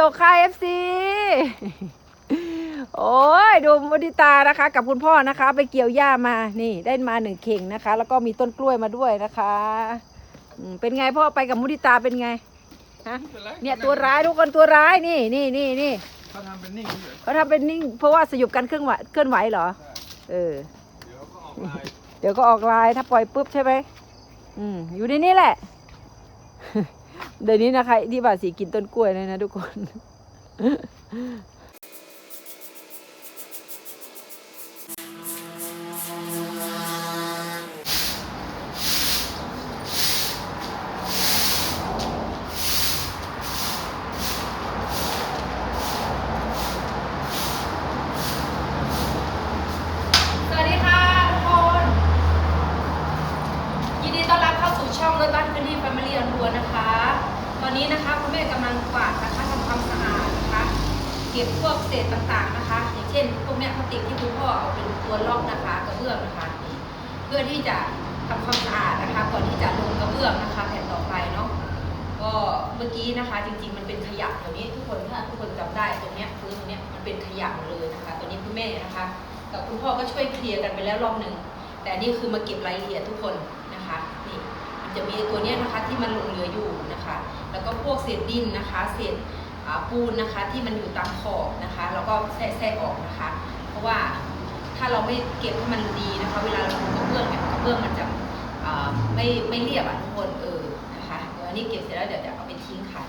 ตกค่าเอฟซีโอ้ยดูมุดิตานะคะ กับคุณพ่อนะคะ ไปเกี่ยวหญ้ามานี่ ได้มาหนึ่งเข่งนะคะ แล้วก็มีต้นกล้วยมาด้วยนะคะอืมเป็นไงพ่อไปกับมุดิตาเป็นไงฮะเนี่ยตัวร้ายทุกคนตัวร้ายนี่นี่นี่นี่เขาทำเป็นนิ่งอยู่เขาทำเป็นนิ่งเพราะว่าสยบกันเคลื่อนไหวเคลื่อนไหวเหรอ เออ เดี๋ยวก็ออกลายเดี๋ยวก็ออกลายถ้าปล่อยปุ๊บใช่ไหมอืมอยู่ในนี้แหละ เดี๋ยวนี้นะคะที่บาสีกินต้นกล้วยเลยนะทุกคน สวัสดีค่ะทุกคน ยินดีต้อนรับเข้าสู่ช่องรถบ้านพื้นที่แฟมิลี่ออนทัวร์นะคะ ตอนนี้นะคะคุณแม่กำลังกวาดนะคะทำความสะอาดนะคะ เก็บพวกเศษต่างๆนะคะ อย่างเช่นพวกเนี้ยพลาสติกที่คุณพ่อเอาเป็นตัวล็อกนะคะกระเบื้องนะคะนี่เพื่อที่จะทำความสะอาดนะคะ ก่อนที่จะลงกระเบื้องนะคะแผ่นต่อไปเนาะ ก็เมื่อกี้นะคะ จริง ๆ มันเป็นขยะตัวนี้ทุกคนถ้าทุกคนจำได้ตรงเนี้ยพื้นตรงเนี้ยมันเป็นขยะหมดเลยนะคะ ตัวนี้คุณแม่นะคะ กับคุณพ่อก็ช่วยเคลียร์กันไป แล้วรอบหนึ่งแต่นี่คือมาเก็บรายละเอียดทุกคนนะคะนี่มันจะมีตัวนี้นะคะที่มันหลงเหลืออยู่นะคะ แล้วก็พวกเศษดินนะคะ เศษปูนนะคะที่มันอยู่ตามขอบนะคะแล้วก็แทะออกนะคะ เพราะว่าถ้าเราไม่เก็บให้มันดีนะคะ เวลาเราปูกระเบื้องเนี่ยกระเบื้องมันจะไม่ไม่เรียบอะทุกคนเออนะคะเดี๋ยวนี้เก็บเสร็จแล้วเดี๋ยวจะเอาไปทิ้งค่ะ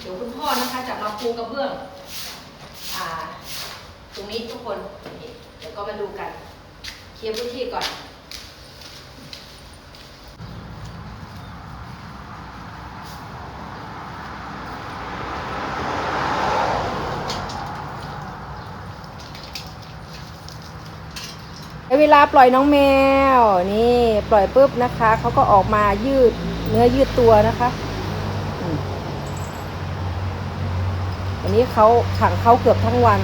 เดี๋ยวคุณพ่อนะคะจะมาปูกระเบื้องอ่าตรงนี้ทุกคน ก็มาดูกัน เคลียร์พื้นที่ก่อนเวลาปล่อยน้องแมวนี่ปล่อยปุ๊บนะคะเขาก็ออกมายืดเนื้อยืดตัวนะคะวันนี้เขาขังเขาเกือบทั้งวัน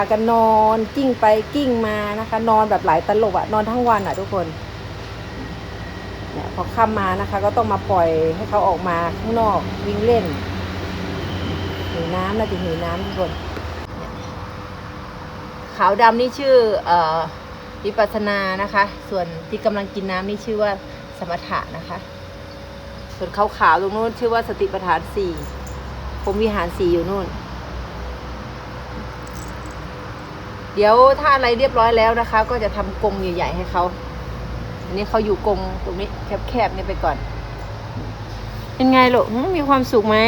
ากันนอนกิ้งไปกิ้งมานะคะ นอนแบบหลายตลบอะนอนทั้งวันอะทุกคนเนี่ยพอค่ำมานะคะ ก็ต้องมาปล่อยให้เขาออกมาข้างนอกวิ่งเล่นหิวน้ำนะจะหิวน้ำทุกคนขาวดำนี่ชื่ออวิปัสนานะคะ ส่วนที่กำลังกินน้ำนี่ชื่อว่าสมถะนะคะ ส่วนขาวๆตรงนู้นชื่อว่าสติปัฏฐานสี่พรหมวิหารสี่อยู่นู่น เดี๋ยวถ้าอะไรเรียบร้อยแล้วนะคะ ก็จะทำกรงใหญ่ๆให้เขาอันนี้เขาอยู่กรงตรงนี้แคบๆนี่ไปก่อน เป็นไงลูกมีความสุขไหม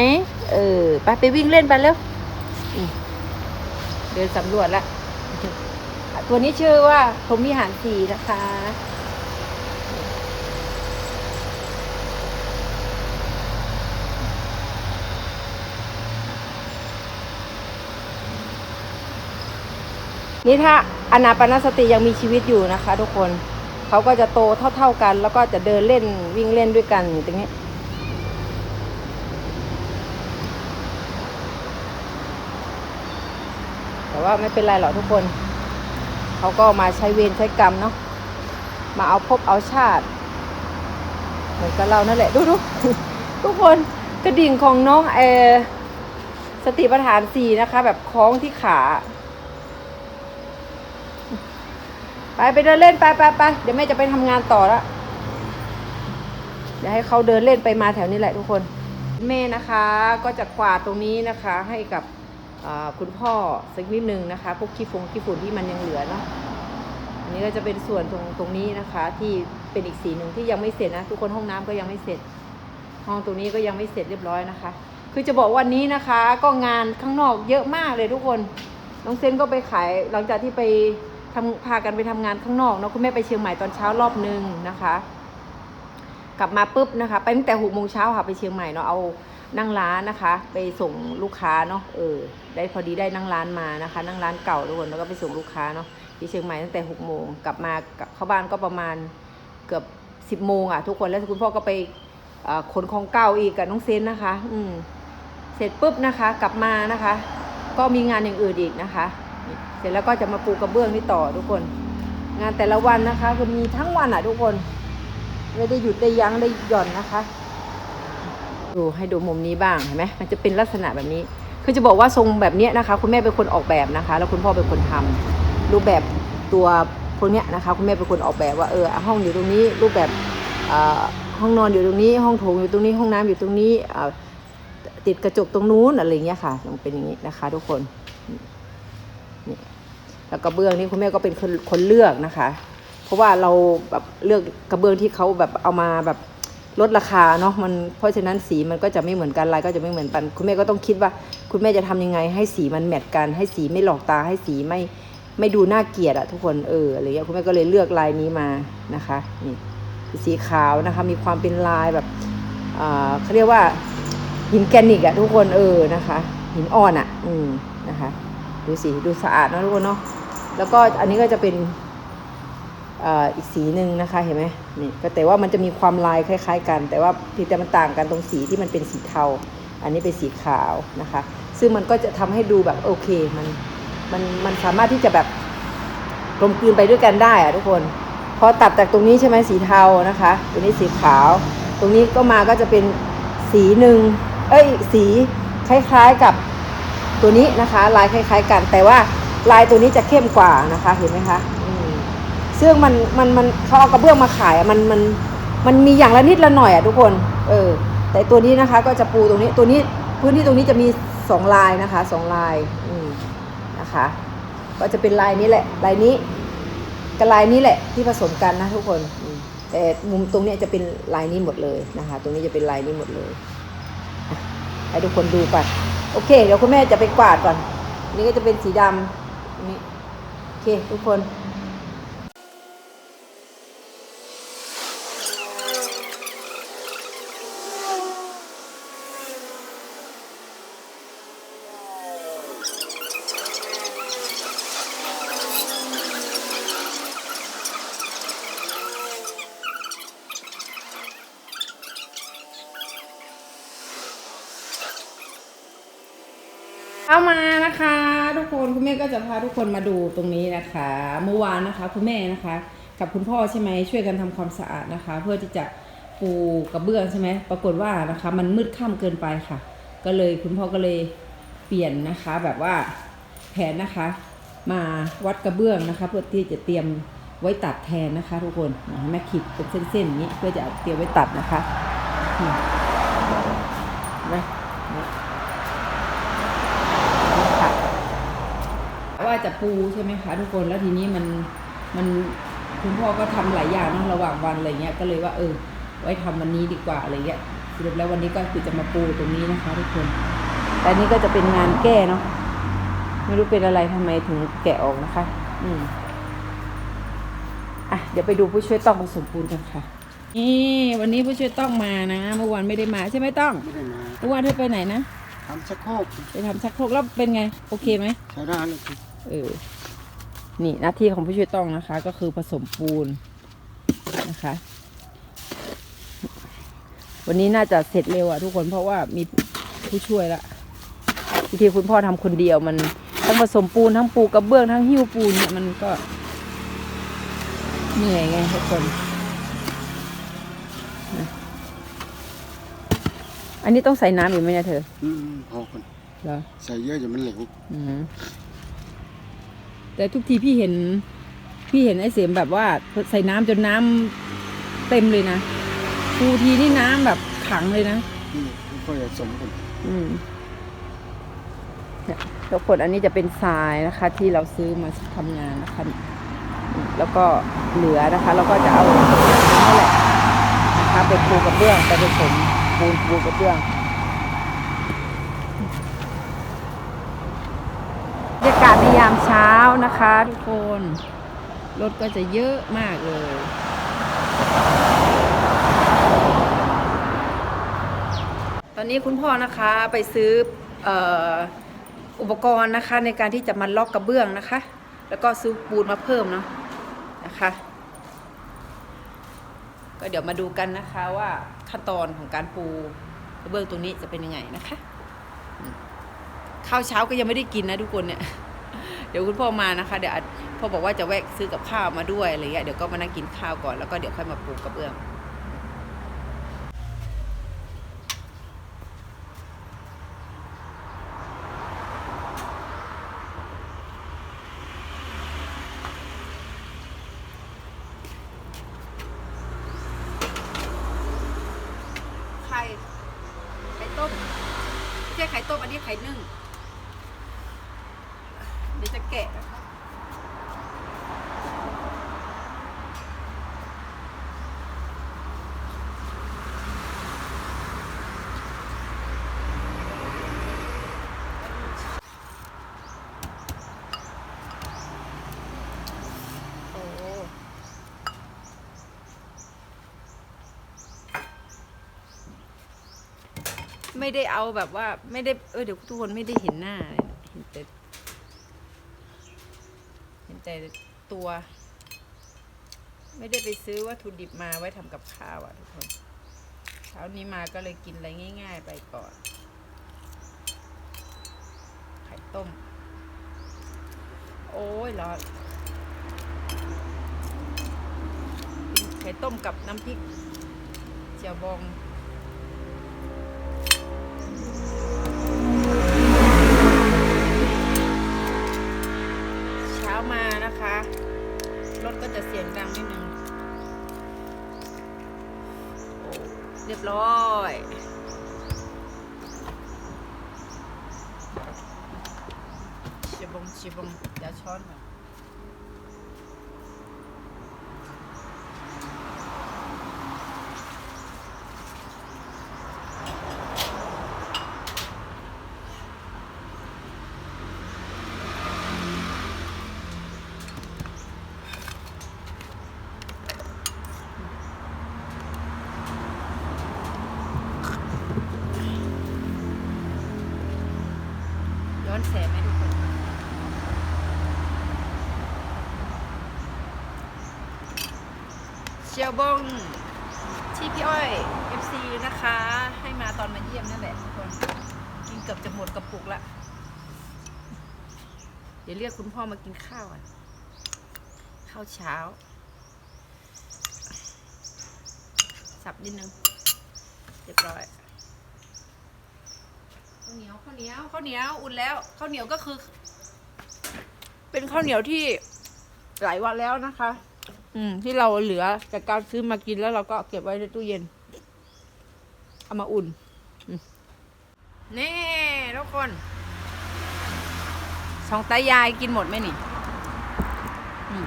เออไปไปวิ่งเล่นไปแล้วเดินสำรวจละตัวนี้ชื่อว่าพรมิหารสีนะคะ นี่ถ้าอนาปานสติยังมีชีวิตอยู่นะคะ ทุกคนเขาก็จะโตเท่า ๆกัน แล้วก็จะเดินเล่นวิ่งเล่นด้วยกันอยู่ตรงนี้แต่ว่าไม่เป็นไรหรอกทุกคน เขาก็มาใช้เวรใช้กรรมเนาะ มาเอาพบเอาชาติ เหมือนกับเรานั่นแหละ ดูดูทุกคนกระดิ่งของน้องเออสติปัฏฐานสี่นะคะ แบบคล้องที่ขา ไปไปเดินเล่นไปไปไปเดี๋ยวแม่จะไปทำงานต่อแล้วเดี๋ยวให้เขาเดินเล่นไปมาแถวนี้แหละทุกคน แม่นะคะก็จะกวาดตรงนี้นะคะ ให้กับคุณพ่อสักนิดนึงนะคะพวกขี้ฟงขี้ฝุ่นที่มันยังเหลือเนาะอันนี้ก็จะเป็นส่วนตรงตรงนี้นะคะ ที่เป็นอีกสีหนึ่งที่ยังไม่เสร็จนะทุกคนห้องน้ำก็ยังไม่เสร็จ ห้องตรงนี้ก็ยังไม่เสร็จเรียบร้อยนะคะ คือจะบอกวันนี้นะคะ ก็งานข้างนอกเยอะมากเลยทุกคนน้องเซนก็ไปขายหลังจากที่ไป ทำพากันไปทำงานข้างนอกเนาะคุณแม่ไปเชียงใหม่ตอนเช้ารอบนึงนะคะ กลับมาปุ๊บนะคะ ไปตั้งแต่หกโมงเช้าค่ะไปเชียงใหม่เนาะเอานั่งร้านนะคะ ไปส่งลูกค้าเนาะเออได้พอดีได้นั่งร้านมานะคะ นั่งร้านเก่าทุกคนแล้วก็ไปส่งลูกค้าเนาะที่เชียงใหม่ตั้งแต่หกโมงกลับมากลับเข้าบ้านก็ประมาณเกือบสิบโมงอะทุกคนแล้วคุณพ่อก็ไปขนของเก่าอีกกับน้องเซนนะคะ อืมเสร็จปุ๊บนะคะ กลับมานะคะ ก็มีงานอย่างอื่นอีกนะคะ เสร็จแล้วก็จะมาปูกระเบื้องนี่ต่อทุกคน งานแต่ละวันนะคะคือมีทั้งวันอะทุกคน ไม่ได้หยุดได้ยั้งได้หย่อนนะคะ ดูให้ดูมุมนี้บ้างเห็นไหมมันจะเป็นลักษณะแบบนี้ คือจะบอกว่าทรงแบบนี้นะคะ คุณแม่เป็นคนออกแบบนะคะ แล้วคุณพ่อเป็นคนทำรูปแบบตัวพวกเนี้ยนะคะ คุณแม่เป็นคนออกแบบว่าเออห้องอยู่ตรงนี้ รูปแบบห้องนอนอยู่ตรงนี้ ห้องโถงอยู่ตรงนี้ ห้องน้ำอยู่ตรงนี้ติดกระจกตรงนู้นอะไรเงี้ยค่ะมันเป็นอย่างนี้นะคะ ทุกคน แล้วกระเบื้องนี่คุณแม่ก็เป็นคนคนเลือกนะคะ เพราะว่าเราแบบเลือกกระเบื้องที่เขาแบบเอามาแบบลดราคาเนาะมันเพราะฉะนั้นสีมันก็จะไม่เหมือนกันลายก็จะไม่เหมือนกัน คุณแม่ก็ต้องคิดว่า คุณแม่จะทำยังไง ให้สีมันแมทกันให้สีไม่หลอกตาให้สีไม่ไม่ดูน่าเกลียดอะทุกคนเอออะไรเงี้ยคุณแม่ก็เลยเลือกลายนี้มานะคะนี่สีขาวนะคะ มีความเป็นลายแบบอ่าเขาเรียกว่าหินแกนิกอะทุกคนเออนะคะ หินอ่อนอะอืมนะคะ ดูสีดูสะอาดเนะทุกคนเนาะ แล้วก็อันนี้ก็จะเป็นอีกสีหนึ่งนะคะเห็นไหมนี่ก็แต่ว่ามันจะมีความลายคล้าย ๆ กัน แต่ว่าเพียงแต่มันต่างกันตรงสีที่มันเป็นสีเทา อันนี้เป็นสีขาวนะคะ ซึ่งมันก็จะทำให้ดูแบบโอเคมันมันมันสามารถที่จะแบบกลมกลืนไปด้วยกันได้อะทุกคน พอตัดจากตรงนี้ใช่ไหมสีเทานะคะตัวนี้สีขาว ตรงนี้ก็มาก็จะเป็นสีหนึ่งเอ้ยสีคล้ายๆกับตัวนี้นะคะ ลายคล้าย ๆ กันแต่ว่า ลายตัวนี้จะเข้มกว่านะคะเห็นไหมคะอืมซึ่งมันมันมันเขาเอากระเบื้องมาขายมันมันมันมีอย่างละนิดละหน่อยอะทุกคน เออ แต่ตัวนี้นะคะ ก็จะปูตรงนี้ตัวนี้พื้นที่ตรงนี้จะมีสองลายนะคะสองลายอืมนะคะ ก็จะเป็นลายนี้แหละ ลายนี้กับลายนี้แหละที่ผสมกันนะทุกคนแต่มุมตรงนี้จะเป็นลายนี้หมดเลยนะคะ ตรงนี้จะเป็นลายนี้หมดเลยให้ทุกคนดูก่อนโอเคเดี๋ยวคุณแม่จะไปกวาดก่อน นี่ก็จะเป็นสีดำอั นี้โอเคทุกคนเอามา กคนคุณแม่ก็จะพาทุกคนมาดูตรงนี้นะคะ เมื่อวานนะคะคุณแม่นะคะ กับคุณพ่อใช่ไหมช่วยกันทำความสะอาดนะคะ เพื่อที่จะปูกระเบื้องใช่ไหมปรากฏว่านะคะ มันมืดค่ำเกินไปค่ะ ก็เลยคุณพ่อก็เลยเปลี่ยนนะคะ แบบว่าแผนนะคะ มาวัดกระเบื้องนะคะ เพื่อที่จะเตรียมไว้ตัดแทนนะคะ ทุกคนแม่ขีดเป็นเส้นๆอย่างนี้เพื่อจะเตรียมไว้ตัดนะคะนะ ว่าจะปูใช่ไหมคะทุกคนแล้วทีนี้มันมันคุณพ่อก็ทำหลายอย่างเนอะระหว่างวันอะไรเงี้ยก็เลยว่าเออ ไว้ทำวันนี้ดีกว่าอะไรเงี้ยสรุปแล้ววันนี้ก็คือจะมาปูตรงนี้นะคะทุกคน แต่อันนี้ก็จะเป็นงานแก้เนาะไม่รู้เป็นอะไรทำไมถึงแกะออกนะคะ อืมอะเดี๋ยวไปดูผู้ช่วยต้องผสมปูนกันค่ะนี่วันนี้ผู้ช่วยต้องมานะเมื่อวานไม่ได้มาใช่ไหมต้องไม่ได้มาเมื่อวานเธอไปไหนนะทำชักโครกไปทำชักโครกแล้วเป็นไง โอเคไหมใช้ได้เลยคือ เออ นี่หน้าที่ของผู้ช่วยต้องนะคะ ก็คือผสมปูนนะคะ วันนี้น่าจะเสร็จเร็วอะทุกคนเพราะว่ามีผู้ช่วยละบางทีคุณพ่อทำคนเดียวมันทั้งผสมปูนทั้งปูกระเบื้องทั้งหิ้วปูนเนี่ยมันก็เหนื่อยไงทุกคนนะอันนี้ต้องใส่น้ำอีกไหมเนี่ยเธอ อืมพอคนเหรอใส่เยอะจะมันเหลวอืม แต่ทุกทีพี่เห็น พี่เห็นไอ้เสียมแบบว่าใส่น้ำจนน้ำเต็มเลยนะปูทีนี่น้ำแบบขังเลยนะนี่ก็จะสมกันอืมเนี่ยทุกคนอันนี้จะเป็นทรายนะคะ ที่เราซื้อมาทำงานนะคะอืมแล้วก็เหลือนะคะเราก็จะเอานี่แหละนะคะไปปูกระเบื้องไปผสมปูนปูกระเบื้องบรรยากาศในยามเช้านะคะทุกคน รถก็จะเยอะมากเลย ตอนนี้คุณพ่อนะคะไปซื้อออ,อุปกรณ์นะคะในการที่จะมาล็อกกระเบื้องนะคะ แล้วก็ซื้อปูนมาเพิ่มเนาะนะคะ ก็เดี๋ยวมาดูกันนะคะว่าขั้นตอนของการปูกระเบื้องตรงนี้จะเป็นยังไงนะคะข้าวเช้าก็ยังไม่ได้กินนะทุกคนเนี่ย เดี๋ยวคุณพ่อมานะคะ เดี๋ยวพ่อบอกว่าจะแวะซื้อกับข้าวมาด้วยอะไรเงี้ยเดี๋ยวก็มานั่งกินข้าวก่อนแล้วก็เดี๋ยวค่อยมาปลูกกระเบื้องไข่ไข่ต้มไม่ใช่ไข่ต้มอันนี้ไข่นึ่ง เดี๋ยวจะแกะนะคะโอ้ไม่ได้เอาแบบว่าไม่ได้เออเดี๋ยวทุกคนไม่ได้เห็นหน้าเห็นแต่ แต่ตัว ไม่ได้ไปซื้อวัตถุดิบมาไว้ทำกับข้าวอะทุกคนเช้านี้มาก็เลยกินอะไรง่าย ๆ ไปก่อน ไข่ต้ม โอ้ยร้อนกินไข่ต้มกับน้ำพริกเจียวบอง บงชิบงเดี๋ยวช้อนก่อนย้อนแสงไหมทุกคน เชี ยวบงที่พี่อ้อย FC นะคะ ให้มาตอนมาเยี่ยมนั่นแหละทุกคนกินเกือบจะหมดกระปุกละเดี๋ยวเรียกคุณพ่อมากินข้าวอะ ข้าวเช้า สับนิดนึงเรียบร้อยข้าวเหนียวข้าวเหนียวข้าวเหนียวอุ่นแล้วข้าวเหนียวก็คือ เป็นข้าวเหนียวที่หลายวันแล้วนะคะ อืม ที่เราเหลือจากการซื้อมากินแล้วเราก็เก็บไว้ในตู้เย็น เอามาอุ่นอืมนี่ทุกคนสองตายายกินหมดไหมนี่อืม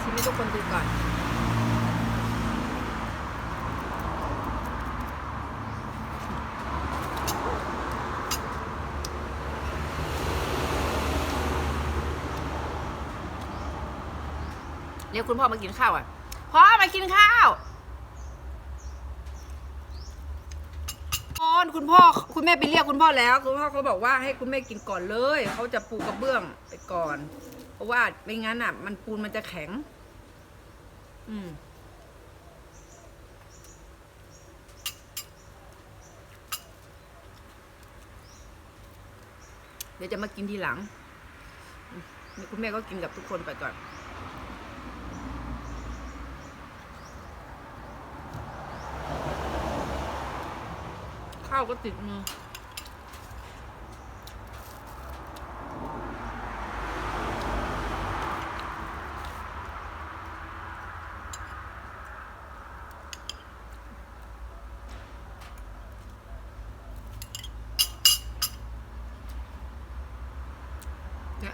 ชิมให้ทุกคนดูก่อน เรียก คุณพ่อมากินข้าวอะพ่อมากินข้าวพอนคุณพ่อคุณแม่ไปเรียกคุณพ่อแล้วคุณพ่อเขาบอกว่าให้คุณแม่กินก่อนเลยเขาจะปูกระเบื้องไปก่อน เพราะว่าไม่งั้นอะ มันปูนมันจะแข็ง อืมเดี๋ยวจะมากินทีหลัง คุณแม่ก็กินกับทุกคนไปก่อนาวก็ติดมือ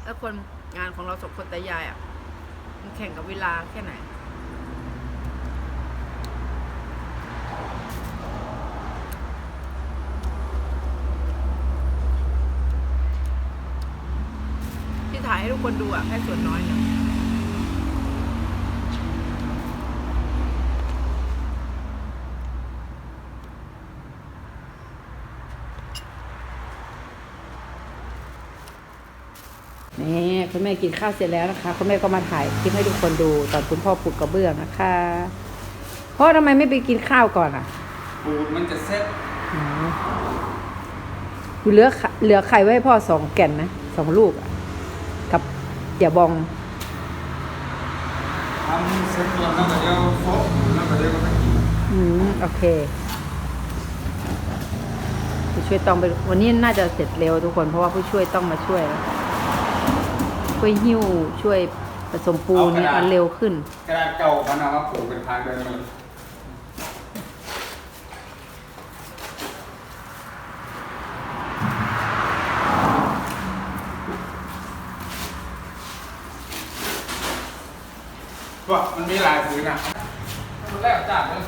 แล้วคนงานของเราสองคนแต่ยายอะ มันแข่งกับเวลาแค่ไหน ที่ถ่าย ให้ทุกคนดูอะแค่ส่วนน้อยนะนี่คุณแม่กินข้าวเสร็จแล้วนะคะคุณแม่ก็มาถ่ายคลิปให้ทุกคนดูตอนคุณพ่อปลูกกระเบื้องนะคะพ่อทำไมไม่ไปกินข้าวก่อนอะปูดมันจะเซ็ตอยู่เหลือไข่เหลือไข่ไว้ให้พ่อสองแก่นนะสองลูกอะ กับเดี๋ยวบองทำเซ็ตก่อนแล้วก็เดี๋ยวโฟกแล้วก็เดี๋ยวก็ไปกินอืมโอเคผู้ช่วยต้องไปวันนี้น่าจะเสร็จเร็วทุกคนเพราะว่าผู้ช่วยต้องมาช่วยแล้วช่วยหิ้วช่วยไปสมปูนเนี่ยมันเร็วขึ้น กระดาษเก่ามันเอามาปลูกเป็นทางเดินมาเลย มันมีหลายผืนอะมันแรกจากเลย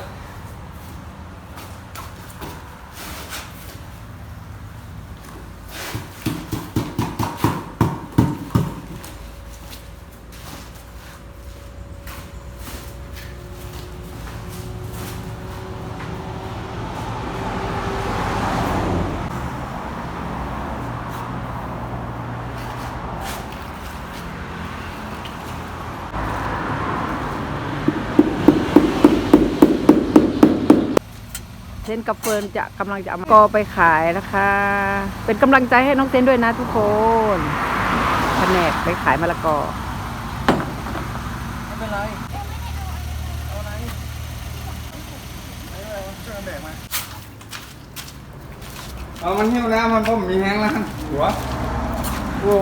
เซนกับเฟิร์นจะกำลังจะเอามากอไปขายนะคะ เป็นกำลังใจให้น้องเซนด้วยนะทุกคนแผนกไปขายมะละกอไม่เป็นไรเอาไหนเอาไรช่วยกันแบกมาเอามันหิ้วแล้วมันพ่มมีแห้งแล้วหัวโอ้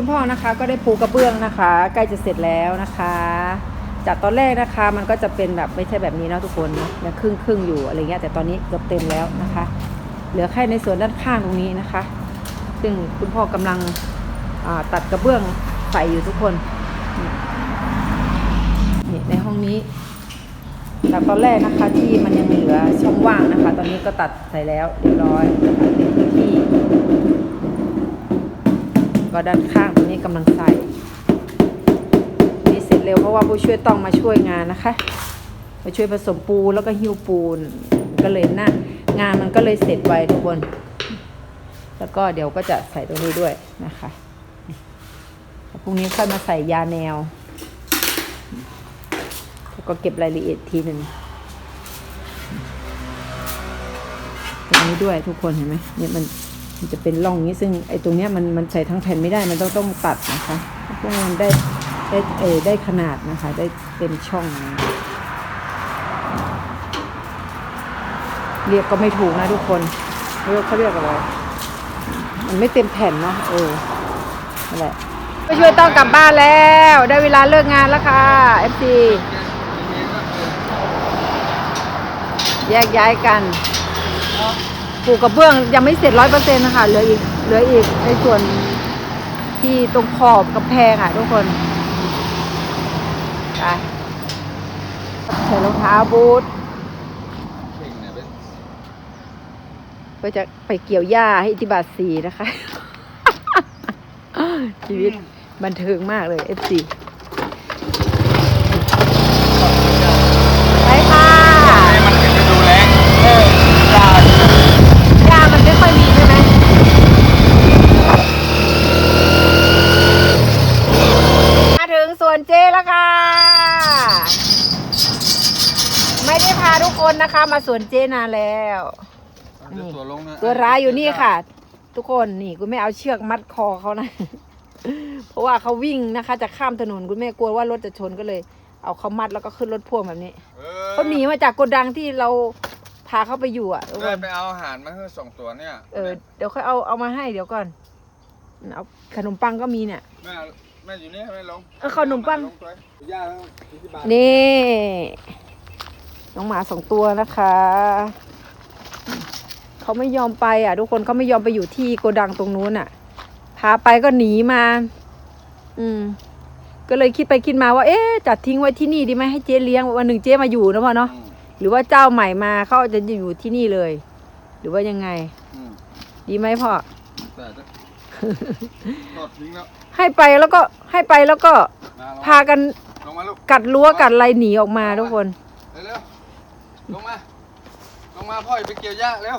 คุณพ่อนะคะ ก็ได้ปูกระเบื้องนะคะ ใกล้จะเสร็จแล้วนะคะ จากตอนแรกนะคะมันก็จะเป็นแบบไม่ใช่แบบนี้นะทุกคนนะยังครึ่งครึ่งอยู่อะไรเงี้ยแต่ตอนนี้เกือบเต็มแล้วนะคะ เหลือแค่ในส่วนด้านข้างตรงนี้นะคะ ซึ่งคุณพ่อกำลังตัดกระเบื้องใส่อยู่ทุกคนนี่นี่ในห้องนี้จากตอนแรกนะคะที่มันยังเหลือช่องว่างนะคะ ตอนนี้ก็ตัดใส่แล้วเรียบร้อยนะคะเต็มพื้นที่ ก็ด้านข้างตรงนี้กำลังใส่นี่เสร็จเร็วเพราะว่าผู้ช่วยต้องมาช่วยงานนะคะมาช่วยผสมปูนแล้วก็หิ้วปูนก็เลยหน้างานมันก็เลยเสร็จไวทุกคน แล้วก็เดี๋ยวก็จะใส่ตรงนี้ด้วยนะคะพรุ่งนี้ค่อยมาใส่ยาแนว แล้วก็เก็บรายละเอียดทีหนึ่งตรงนี้ด้วยทุกคนเห็นไหมเนี่ยมัน มันจะเป็นร่องนี้ซึ่งไอ้ตรงเนี้ยมันมันใส่ทั้งแผ่นไม่ได้มันต้องต้องตัดนะคะเพราะมันได้ได้เอได้ขนาดนะคะ ได้เต็มช่องนะเรียกก็ไม่ถูกนะทุกคนเรียกเขาเรียกอะไรมันไม่เต็มแผ่นเนาะเออนั่นแหละไปช่วยต้องกลับบ้านแล้ว ได้เวลาเลิกงานแล้วค่ะเอฟซีแยกย้ายกัน ลูกกระเบื้องยังไม่เสร็จร้อยเปอร์เซ็นต์นะคะเหลืออีกเหลืออีกในส่วนที่ตรงขอบกำแพงอะทุกคนไปใส่รองเท้าบูทเข่งเนี่ยเป็นก็จะไปเกี่ยวหญ้าให้อิทธิบาทสีนะคะ ชีวิตบันเทิงมากเลย FC ไปค่ะ ให้มันเป็นฤดูแล้ง เออยาหญ้ามันไม่ค่อยมีใช่ไหมมาถึงสวนเจแล้วค่ะ ไม่ได้พาทุกค นนะคะ มาสวนเจนานแล้วมันจะตัวลงนะตัวร้ายอยู่นี่ค่ะ ทุกคนนี่คุณแม่เอาเชือกมัดคอเขานะ เพราะว่าเขาวิ่งนะคะ จะข้ามถนนคุณแม่กลัวว่ารถจะชนก็เลย เอาเขามัดแล้วก็ขึ้นรถพ่วงแบบนี้เอเขาหนีมาจากโกดังที่เราพาเขาไปอยู่อะทุกคได้นไปเอาอาหารมาให้สองตัวเนี่ยเออเดี๋ยวค่อยเอาเอามาให้เดี๋ยวก่อนเอาขนมปังก็มีเนี่ย แม่แม่อยู่นี่แม่ลงเออขนมปังลตัวย่าแล้วยี่สิบบาทนี่ น้องหมาสองตัวนะคะเขาไม่ยอมไปอะ ทุกคนเขาไม่ยอมไปอยู่ที่โกดังตรงนู้นอะ พาไปก็หนีมา อืม ก็เลยคิดไปคิดมาว่า เอ๊ะจัดทิ้งไว้ที่นี่ดีไหมให้เจ๊เลี้ยงวันหนึ่งเจ๊มาอยู่นะพ่อเนาะอืมหรือว่าเจ้าใหม่มาเขาจะอยู่ที่นี่เลย หรือว่ายังไงอืมดีไหมพ่อแต่จะทอดทิ้งแล้วให้ไปแล้วก็ให้ไปแล้วก็มาลงพากันลงมาลูกกัดรั้วกัดอะไรหนีออกมาทุกคนเร็วๆ ลงมา ลงมาพ่ออย่าไปเกี่ยวหญ้าเร็ว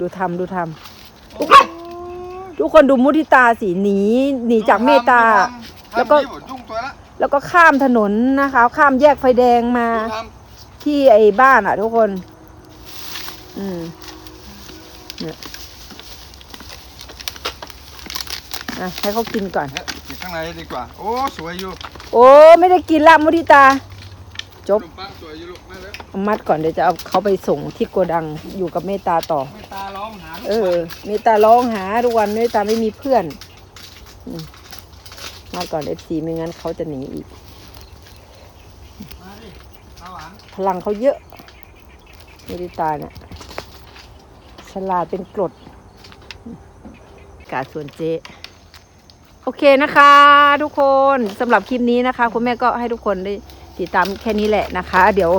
ดูทำดูทำทุกคนดูมุทิตาสีหนีหนีจากเมตตา แล้แล้ววก็ก็ยุ่งตัวละแล้วก็ข้ามถนนนะคะ ข้ามแยกไฟแดงมาดูทที่ไอ้บ้านอะ ทุกคน อืมเนี่ยอะให้เขากินก่อนำเฮ้ยอยู่ข้างในดีกว่า โอ้ สวยอยู่ โอ้ ไม่ได้กินละมุทิตา จบขนมปังสวยอยู่ลูกแม่เร็วเอามัดก่อนเดี๋ยวจะเอาเขาไปส่งที่โกดังอยู่กับเมตตาต่อ ไม่ตาร้องหาลูกเออ เมตตาร้องหาทุกวันเมตตาไม่มีเพื่อนอืมมาก่อนเอฟซีไม่งั้นเขาจะหนีอีก มาดิข้าวหวานพลังเขาเยอะเมตตาเนี่ยฉลาดเป็นกรดกาส่วนเจโอเคนะคะ ทุกคนสำหรับคลิปนี้นะคะ คุณแม่ก็ให้ทุกคนได้ ติดตามแค่นี้แหละนะคะ เดี๋ยว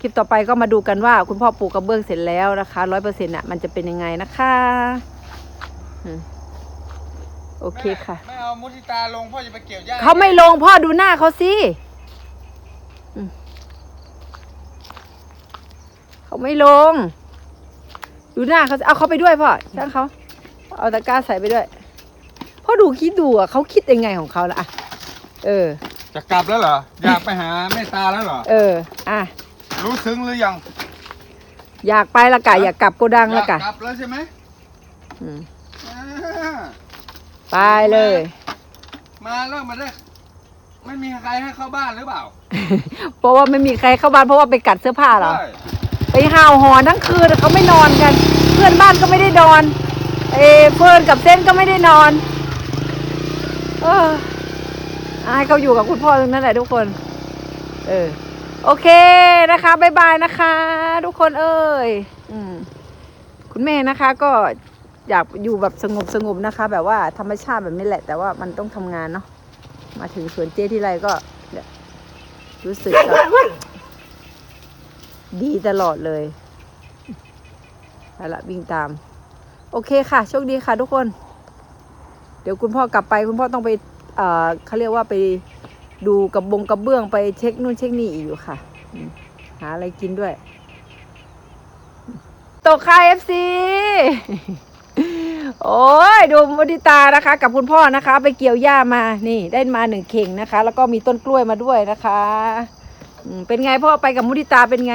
คลิปต่อไปก็มาดูกันว่า คุณพ่อปลูกกระเบื้องเสร็จแล้วนะคะร้อยเปอร์เซ็นต์่ะมันจะเป็นยังไงนะคะอืมโอเคค่ะแม่เอามุทิตาลงพ่อจะไปเกี่ยวหญ้าเขาไม่ลงพ่อดูหน้าเขาสิอืมเขาไม่ลง ดูหน้าเขาสิเอาเขาไปด้วยพ่อช่างเขา เอาตะกร้าใส่ไปด้วย พ่อดูคิดดูอะเขาคิดยังไงของเขาล่ะอะเออ จะกลับแล้วเหรอ อยากไปหาแม่ตาแล้วเหรอ เออ อะ รู้ซึ้งหรือยัง อยากไปละกะ อยากกลับโกดังอยาละกกะกลับแล้วใช่ไหมอืมอ่าไปเลย มาแล้วมาได้ไม่มีใครให้เข้าบ้านหรือเปล่าเพราะว่าไม่มีใครเข้าบ้านเพราะว่าไปกัดเสื้อผ้าเหรอ ใช่ไปห่าวหอนทั้งคืนเขาไม่นอนกัน เพื่อนบ้านก็ไม่ได้นอน เอเฟิร์นกับเซนก็ไม่ได้นอน เอออะ ให้เขาอยู่กับคุณพ่อตรงนั้นแหละทุกคน เออ โอเคนะคะบายบายนะคะ ทุกคนเอ้ยอืมคุณแม่นะคะ ก็อยากอยู่แบบสงบสงบนะคะ แบบว่าธรรมชาติแบบนี้แหละ แต่ว่ามันต้องทำงานเนาะมาถึงสวนเจ้ที่ไรก็รู้สึกแบบดีตลอดเลยไปละวิ่งตาม โอเคค่ะ โชคดีค่ะทุกคน เดี๋ยวคุณพ่อกลับไป คุณพ่อต้องไป เอ่อเขาเรียกว่าไปดูกับบงกระเบื้องไปเช็คนู่นเช็คนี่อีกอยู่ค่ะอืมหาอะไรกินด้วย ตกค่าเอฟซีโอ้ยดูมุทิตานะคะ กับคุณพ่อนะคะ ไปเกี่ยวหญ้ามานี่ได้มาหนึ่งเข่งนะคะ แล้วก็มีต้นกล้วยมาด้วยนะคะอืมเป็นไงพ่อไปกับมุทิตาเป็นไง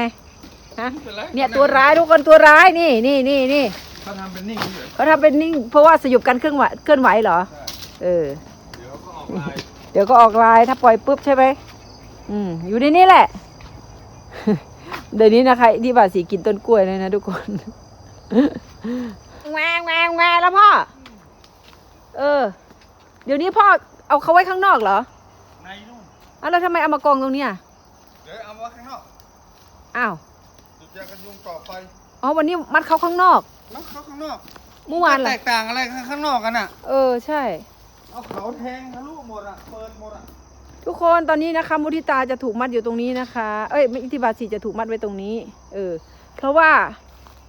ฮะไม่ป็ไรเนี่ยตัวร้ายทุกคนตัวร้ายนี่นี่นี่นี่เขาทำเป็นนิ่งเฉยเขาทำเป็นนิ่ง เพราะว่าสยบการเคลื่อนไหวเคลื่อนไหวเหรอ เออ เดี๋ยวก็ออกลายเดี๋ยวก็ออกลายถ้าปล่อยปุ๊บใช่ไหมอืม อยู่ในนี้แหละ เดี๋ยวนี้นะคะที่บาสีกินต้นกล้วยเลยนะทุกคนแงงแงงแงแล้วพ่อ เออ เดี๋ยวนี้พ่อเอาเขาไว้ข้างนอกเหรอในนู่นอ้าวแล้วทำไมเอามากองตรงเนี้ยเดี๋ยวเอามาข้างนอกอ้าวจุดยากันยุงต่อไปอ๋อวันนี้มัดเขาข้างนอกแล้วเขาข้างนอกเมื่อวานแตล่ะกต่างอะไรข้างนอกกันอะ เออใช่ เอาเขาแทงทะลุหมดอะ เปิดหมดอะ ทุกคนตอนนี้นะคะ มุทิตาจะถูกมัดอยู่ตรงนี้นะคะ เอ้ยไม่ที่บาสีจะถูกมัดไว้ตรงนี้ เออ เพราะว่า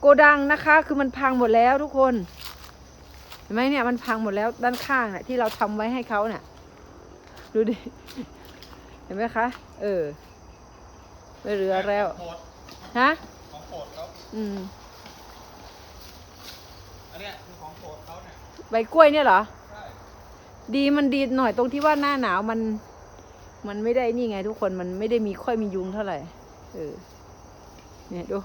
โกดังนะคะ คือมันพังหมดแล้วทุกคน เห็นไหมเนี่ยมันพังหมดแล้วด้านข้างน่ะที่เราทำไว้ให้เขาเนี่ยดูดิ เห็นไหมคะ เออ ไม่เหลือแล้วโปรดฮะ ของโปรดเขาอืมอันเนี้ยคือของโปรดเขาเนี่ย ใบกล้วยเนี่ยเหรอใช่ ดีมันดีหน่อยตรงที่ว่าหน้าหนาวมัน มันไม่ได้นี่ไงทุกคนมันไม่ได้มีค่อยมียุงเท่าไหร่เออเนี่ยดู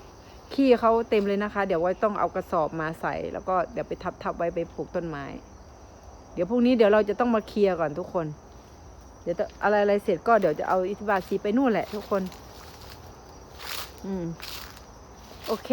ขี้เขาเต็มเลยนะคะ เดี๋ยวไว้ต้องเอากระสอบมาใส่ แล้วก็เดี๋ยวไปทับทับไว้ไปปลูกต้นไม้ เดี๋ยวพรุ่งนี้เดี๋ยวเราจะต้องมาเคลียร์ก่อนทุกคน เดี๋ยวจะอะไรอะไรเสร็จก็เดี๋ยวจะเอาอิทธิบาทซีไปนู่นแหละทุกคน อืม โอเค